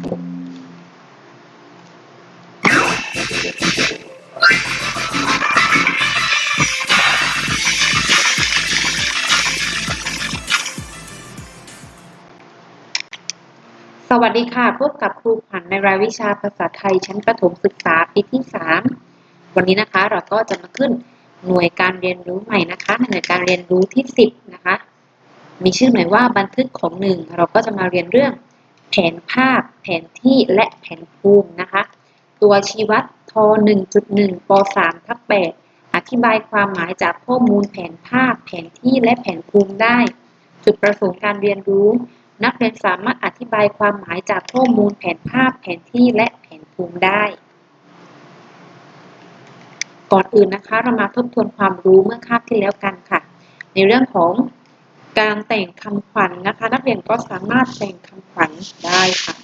สวัสดีค่ะ พบกับครูขวัญในรายวิชาภาษาไทยชั้นประถมศึกษาปีที่ 3 วันนี้นะคะเราก็จะมาขึ้นหน่วยการเรียนรู้ใหม่นะคะหน่วยการเรียนรู้ที่ 10 นะคะ มีชื่อหน่วยว่าบันทึกของหนึ่งเราก็จะมาเรียนเรื่อง แผนภาพ แผนที่และแผนภูมินะคะ ตัวชี้วัดท 1.1ป3ทับ8อธิบายความหมายจากข้อมูลแผนภาพ แผนที่และแผนภูมิได้ จุดประสงค์การเรียนรู้ นักเรียนสามารถอธิบายความหมายจากข้อมูลแผนภาพ แผนที่และแผนภูมิได้ ก่อนอื่นนะคะ เรามาทบทวนความรู้เมื่อคาบที่แล้วกันค่ะ ในเรื่องของ การแต่งคำขวัญนนะคะ นักเรียนก็สามารถแต่งคำขวัญได้ค่ะ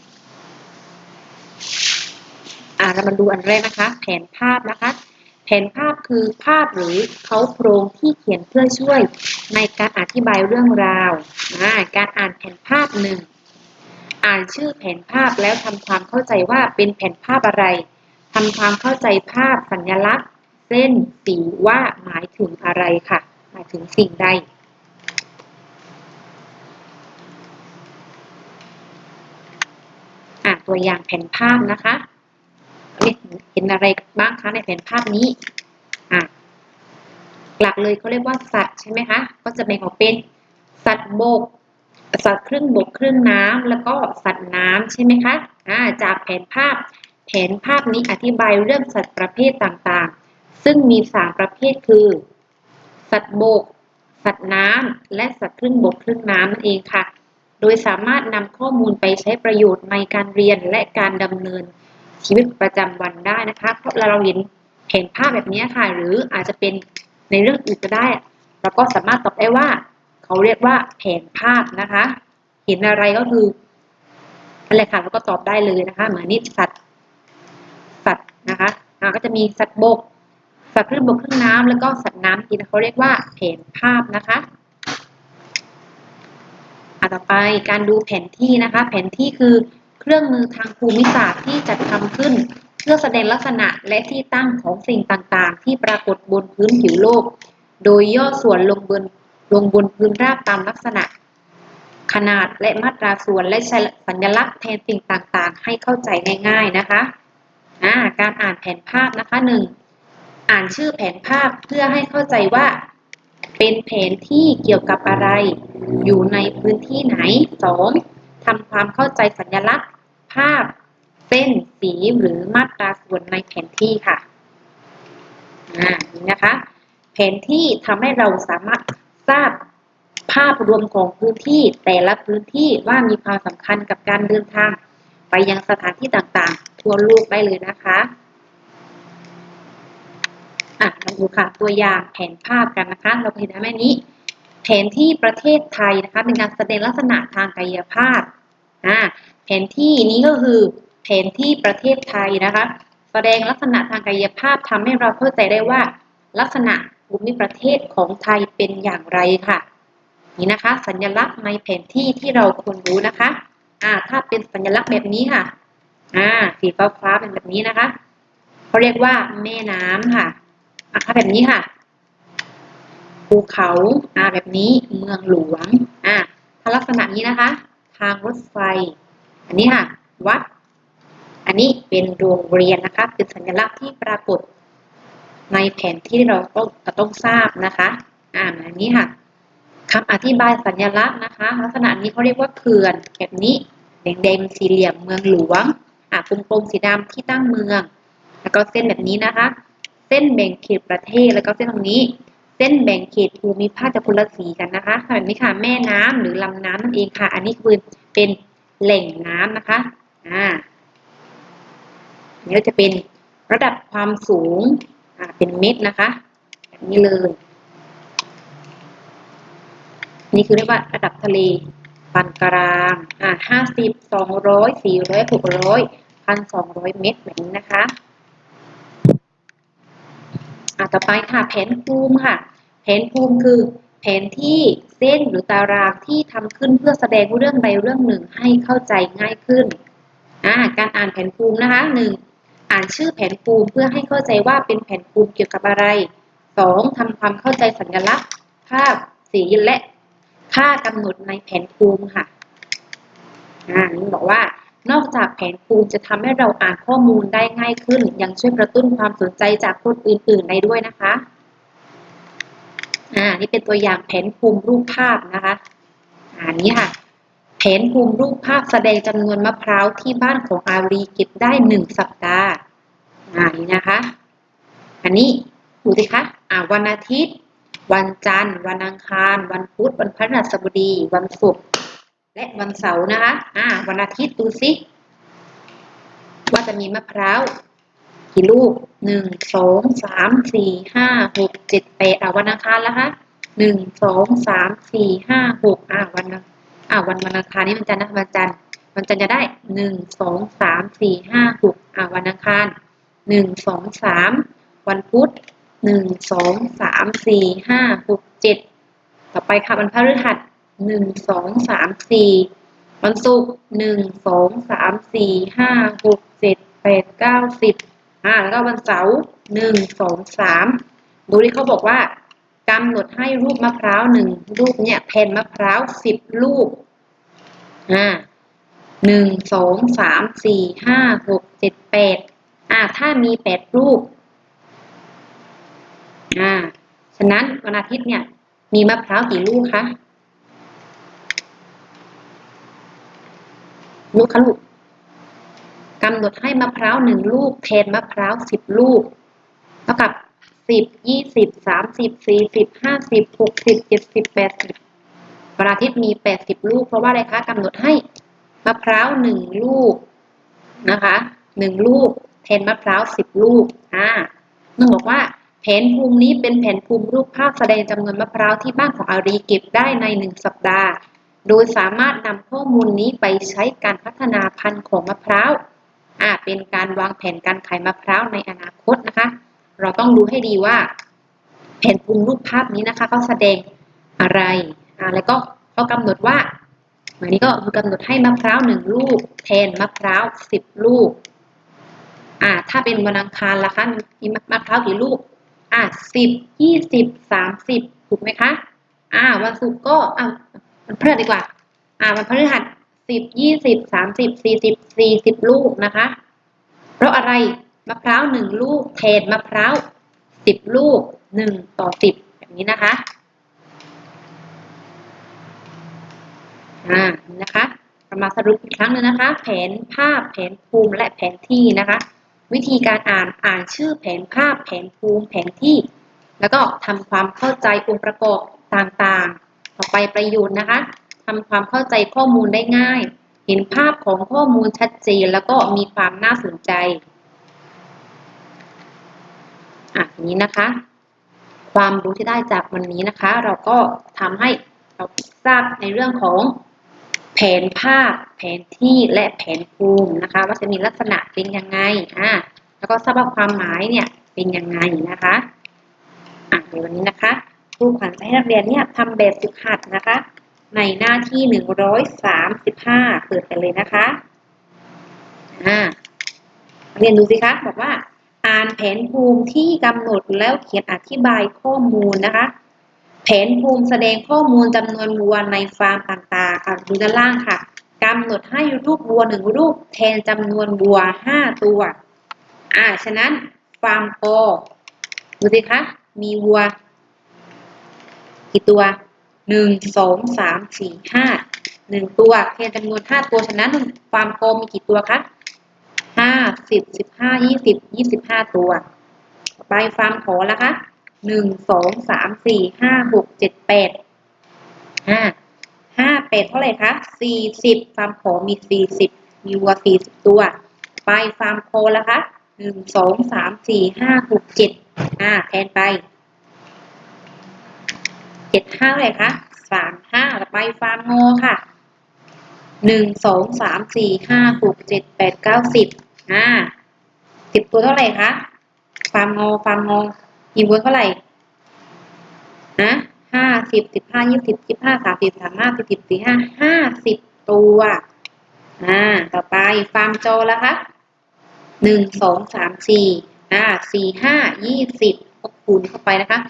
อ่าเรามาดูอันแรกนะคะ แผนภาพนะคะ แผนภาพคือภาพหรือเขาโครงที่เขียนเพื่อช่วยในการอธิบายเรื่องราวนะการอ่านแผนภาพหนึ่งอ่านชื่อแผนภาพแล้วทำความเข้าใจว่าเป็นแผนภาพอะไรทำความเข้าใจภาพสัญลักษณ์ เส้นสีว่าหมายถึงอะไรค่ะ หมายถึงสิ่งใด อะ ตัวอย่างแผ่นภาพนะคะเห็นอะไรบ้างคะในแผนภาพนี้อะหลักเลยเขาเรียกว่าสัตว์ใช่ไหมคะ ก็จะแบ่งออกเป็นสัตว์บก สัตว์ครึ่งบกครึ่งน้ำแล้วก็สัตว์น้ำใช่ไหมคะอ่าจากแผนภาพ แผนภาพนี้อธิบายเรื่องสัตว์ประเภทต่างๆ ซึ่งมีสามประเภทคือ สัตว์บก สัตว์น้ำและสัตว์ครึ่งบกครึ่งน้ำนั่นเองค่ะ โดยสามารถนำข้อมูลไปใช้ประโยชน์ในการเรียนและการดำเนินชีวิตประจำวันได้นะคะ เพราะเราเห็นเห็นภาพแบบนี้ค่ะ หรืออาจจะเป็นในเรื่องอื่นก็ได้ เราก็สามารถตอบได้ว่า เขาเรียกว่าแผนภาพนะคะ เห็นอะไรก็คืออะไรค่ะเราก็ตอบได้เลยนะคะ เหมือนนี่สัตว์สัตว์นะคะก็จะมีสัตว์บกสัตว์ครึ่งบกครึ่งน้ำแล้วก็สัตว์น้ำกินเขาเรียกว่าแผนภาพนะคะ ต่อไปการดูแผนที่นะคะ แผนที่คือเครื่องมือทางภูมิศาสตร์ที่จัดทำขึ้น เพื่อแสดงลักษณะและที่ตั้งของสิ่งต่างๆ ที่ปรากฏบนพื้นผิวโลก โดยย่อส่วนลงบนลงบนพื้นราบตามลักษณะ ขนาดและมาตราส่วนและสัญลักษณ์แทนสิ่งต่างๆ ให้เข้าใจง่าย ๆนะคะะการอ่านแผนภาพนะคะหนึ่งอ่านชื่อแผนภาพเพื่อให้เข้าใจว่า เป็นแผนที่เกี่ยวกับอะไร อยู่ในพื้นที่ไหนสองทำความเข้าใจสัญลักษณ์ ภาพ เส้น สีหรือมาตราส่วนในแผนที่ค่ะอ่านี่นะคะ แผนที่ทำให้เราสามารถทราบภาพรวมของพื้นที่แต่ละพื้นที่ว่ามีความสำคัญกับการเดินทาง ไปยังสถานที่ต่างๆ ทั่วโลกได้เลยนะคะอะมาดูค่ะตัวอย่างแผนภาพกันนะคะ เราเห็นไหมนี้ แผนที่ประเทศไทยนะคะเป็นการแสดงลักษณะทางกายภาพอ่าแผนที่นี้ก็คือแผนที่ประเทศไทยนะคะ แสดงลักษณะทางกายภาพทำให้เราเข้าใจได้ว่า ลักษณะภูมิประเทศของไทยเป็นอย่างไรค่ะ นี่นะคะ สัญลักษณ์ในแผนที่ที่เราควรรู้นะคะอ่าถ้าเป็นสัญลักษณ์แบบนี้ค่ะอ่าสีฟ้าฟ้าเป็นแบบนี้นะคะเขาเรียกว่าแม่น้ำค่ะอะแบบนี้ค่ะ ภูเขาอ่าแบบนี้เมืองหลวงอ่าถ้าลักษณะนี้นะคะ ทางรถไฟ อันนี้ค่ะ วัด อันนี้เป็นโรงเรียนนะคะเป็นสัญลักษณ์ที่ปรากฏในแผนที่เราต้องต้องทราบนะคะอ่าแบบนี้ค่ะคำอธิบายสัญลักษณ์นะคะ ลักษณะนี้เขาเรียกว่าเขื่อนแบบนี้แดงๆสี่เหลี่ยมเมืองหลวงอ่ากลมๆสีดำที่ตั้งเมือง แล้วก็เส้นแบบนี้นะคะ เส้นแบ่งเขตประเทศแล้วก็เส้นตรงนี้ เส้นแบ่งเขตภูมิภาคจะคนละสีกันนะคะแบบนี้ค่ะแม่น้ำหรือลำน้ำนั่นเองค่ะ อันนี้คือเป็นแหล่งน้ำนะคะอ่านี้จะเป็นระดับความสูงอ่าเป็นเมตรนะคะแบบนี้เลยนี่คือเรียกว่าระดับทะเลปานกลางอ่าห้าสิบสองร้อยสี่ร้อยหกร้อยพันสองร้อยเมตรแบบนี้นะคะ อ่าต่อไปค่ะแผนภูมิค่ะ แผนภูมิคือ แผนที่เส้นหรือตารางที่ทำขึ้นเพื่อแสดงเรื่องใดเรื่องหนึ่งให้เข้าใจง่ายขึ้นอ่าการอ่านแผนภูมินะคะหนึ่งอ่านชื่อแผนภูมิเพื่อให้เข้าใจว่าเป็นแผนภูมิเกี่ยวกับอะไรสองทำความเข้าใจสัญลักษณ์ ภาพสีและค่ากำหนดในแผนภูมิค่ะอ่านี่บอกว่า นอกจากแผนภูมิจะทำให้เราอ่านข้อมูลได้ง่ายขึ้น ยังช่วยกระตุ้นความสนใจจากคนอื่นๆได้ด้วยนะคะ อ่า นี่เป็นตัวอย่างแผนภูมิรูปภาพนะคะอ่านี้ค่ะ แผนภูมิรูปภาพแสดงจำนวนมะพร้าวที่บ้านของอารีเก็บได้หนึ่งสัปดาห์ อ่า นี้นะคะ อันนี้ดูสิคะ อ่าวันอาทิตย์ วันจันทร์ วันอังคาร วันพุธ วันพฤหัสบดี วันศุกร์ และวันเสาร์นะคะ อ่า วันอาทิตย์ดูสิว่าจะมีมะพร้าวกี่ลูกหนึ่งสองสามสี่ห้าหกเจ็ดแปดอ่าวันอังคารแล้วคะหนึ่งสองสามสี่ห้าหกอ่าวันอ่าวันวันอังคารนี่วันจันทร์นะวันจันทร์วันจันทร์จะได้หนึ่งสองสามสี่ห้าหกอ่าวันอังคารหนึ่งสองสามวันพุธหนึ่งสองสามสี่ห้าหกเจ็ดต่อไปค่ะวันพฤหัส หนึ่งสองสามสี่วันศุกร์หนึ่งสองสามสี่ห้าหกเจ็ดแปดเก้าสิบอ่าแล้วก็วันเสาร์หนึ่งสองสามดูที่เขาบอกว่ากำหนดให้รูปมะพร้าวหนึ่งรูปเนี่ยแผ่นมะพร้าวสิบลูกอ่าหนึ่งสองสามสี่ห้าหกเจ็ดแปดอ่าถ้ามีแปดรูปอ่าฉะนั้นวันอาทิตย์เนี่ยมีมะพร้าวกี่ลูกคะ ลูกคะลูกกำหนดให้มะพร้าวหนึ่งลูกแทนมะพร้าวสิบลูกเท่ากับสิบยี่สิบสามสิบสี่สิบห้าสิบหกสิบเจ็ดสิบแปดสิบวันอาทิตย์มีแปดสิบลูก เพราะว่าอะไรคะกำหนดให้มะพร้าวหนึ่งลูกนะคะหนึ่งลูกแทนมะพร้าวสิบลูกอ่านึ่งบอกว่าแผนภูมินี้เป็นแผนภูมิรูปภาพแสดงจำนวนมะพร้าวที่บ้านของอารีเก็บได้ในหนึ่งสัปดาห์ โดยสามารถนำข้อมูลนี้ไปใช้การพัฒนาพันธุ์ของมะพร้าวอ่าเป็นการวางแผนการขายมะพร้าวในอนาคตนะคะ เราต้องดูให้ดีว่า แผนภูมิรูปภาพนี้นะคะเขาแสดงอะไรอ่าแล้วก็เขากำหนดว่าอันนี้ก็คือกำหนดให้มะพร้าวหนึ่งลูก แทนมะพร้าวสิบลูกอ่าถ้าเป็นวันอังคารล่ะคะมีมะพร้าวกี่ลูกอ่าสิบยี่สิบสามสิบถูกไหมคะอ่าวันศุกร์ก็อ่า วันพฤหัสดีกว่า อ่าวันพฤหัสสิบยี่สิบสามสิบสี่สิบสี่สิบลูกนะคะ เพราะอะไรมะพร้าวหนึ่งลูกแทนมะพร้าวสิบลูกหนึ่งต่อสิบแบบนี้นะคะอ่านี่นะคะเรามาสรุปอีกครั้งหนึงนะคะ แผนภาพแผนภูมิและแผนที่นะคะ วิธีการอ่านอ่านชื่อแผนภาพแผนภูมิแผนที่ แล้วก็ทำความเข้าใจองค์ประกอบต่างๆ ต่อไปประโยชน์นะคะทำความเข้าใจข้อมูลได้ง่าย เห็นภาพของข้อมูลชัดเจนแล้วก็มีความน่าสนใจอะทีนี้นะคะ ความรู้ที่ได้จากวันนี้นะคะ เราก็ทำให้เราทราบในเรื่องของแผนภาพ แผนที่และแผนภูมินะคะ ว่าจะมีลักษณะเป็นยังไงอ่าแล้วก็ทราบว่าความหมายเนี่ยเป็นยังไงนะคะอะในวันนี้นะคะ ครูขวัญจะให้นักเรียนเนี่ยทำแบบฝึกหัดนะคะ ในหน้าที่หนึ่งร้อยสามสิบห้าเปิดกันเลยนะคะอ่าเรียนดูสิคะบอกว่า อ่านแผนภูมิที่กำหนดแล้วเขียนอธิบายข้อมูลนะคะ แผนภูมิแสดงข้อมูลจำนวนวัวในฟาร์มต่างๆอะดูด้านล่างค่ะกำหนดให้รูปวัวหนึ่งรูปแทนจำนวนวัวห้าตัว อ่า ฉะนั้นฟาร์มโคดูสิคะ มีวัว กี่ตัวหนึ่งสองสามสี่ห้าหนึ่งตัวแทนจำนวนห้าตัวฉะนั้นฟามโคมีกี่ตัวคะห้าสิบสิบห้ายี่สิบยี่สิบห้าตัวไปฟาร์มขอแล้วคะหนึ่งสองสามสี่ห้าหกเจ็ดแปดห้าห้าแปดเท่าไหร่คะสี่สิบฟาร์มขอมีสี่สิบมีวัวสี่สิบตัว ไปฟาร์มโคแล้วคะหนึ่งสองสามสี่ห้าหกเจ็ดอ่าแทนไป จ็ดห้าเลยคะสามห้าต่อไปฟาร์มโงค่ะหนึ่งสองสามสี่ห้าหกเจ็ดแปดเก้าสิบอ่าสิบตัวเท่าไหร่คะฟาร์มโงฟาร์มโงมีวัวเท่าไหร่นะห้าสิบสิบห้ายี่สิบสิบห้าสามสิบสามห้าสี่สิบสี่ห้าห้าสิบตัวอ่าต่อไปฟาร์มโจแล้วคะหนึ่งสองสามสี่อ่าสี่ห้ายี่สิบคูณเข้าไปนะคะ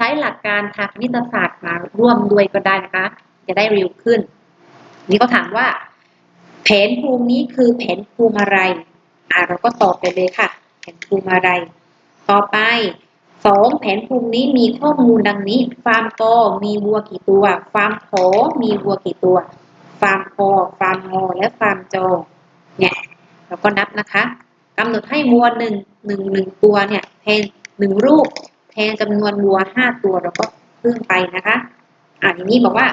ใช้หลักการทางคณิตศาสตร์มาร่วมด้วยก็ได้นะคะ จะได้เร็วขึ้น นี่ก็ถามว่า แผนภูมินี้คือแผนภูมิอะไรอ่าเราก็ตอบไปเลยค่ะ แผนภูมิอะไร ต่อไปสองแผนภูมินี้มีข้อมูลดังนี้ฟาร์มโตมีวัวกี่ตัวฟาร์มโขมีวัวกี่ตัวฟาร์มโคฟาร์มงอและฟาร์มโจเนี่ยเราก็นับนะคะกำหนดให้วัวหนึ่งหนึ่งหนึ่งตัวเนี่ยแทนหนึ่งรูป นจำนวนวัวห้าตัวเราก็เพิ่มไปนะคะ อ่าทีนี้บอกว่า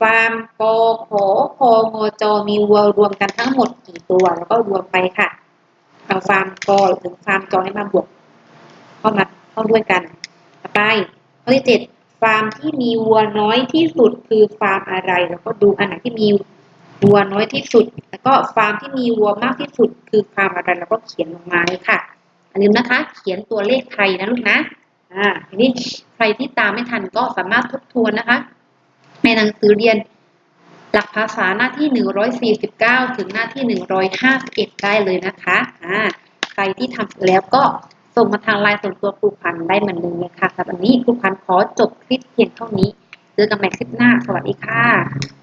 ฟาร์มโกโขโคงอจมีวัวรวมกันทั้งหมดกี่ตัวแล้วก็รวมไปค่ะเอาฟาร์มโกถึงฟาร์มจอให้มาบวกเข้ามาเข้าด้วยกันต่อไปข้อที่เจ็ดฟาร์มที่มีวัวน้อยที่สุดคือฟาร์มอะไร แล้วก็ดูอันไหนที่มีวัวน้อยที่สุด แล้วก็ฟาร์มที่มีวัวมากที่สุด คือฟาร์มอะไรแล้วก็เขียนลงมาเลยค่ะอย่าลืมนะคะ เขียนตัวเลขไทยนะลูกนะ อ่าทีนี้ใครที่ตามไม่ทันก็สามารถทบทวนนะคะ ในหนังสือเรียนหลักภาษาหน้าที่ 149 ถึงหน้าที่ 151 ได้เลยนะคะอ่าใครที่ทำแล้วก็ส่งมาทางไลน์ส่วนตัวครูพันได้เหมือนเดิมเลยค่ะสำหรับวันนี้ครูพันขอจบคลิปเพียงเท่านี้ เจอกันใหม่คลิปหน้า สวัสดีค่ะ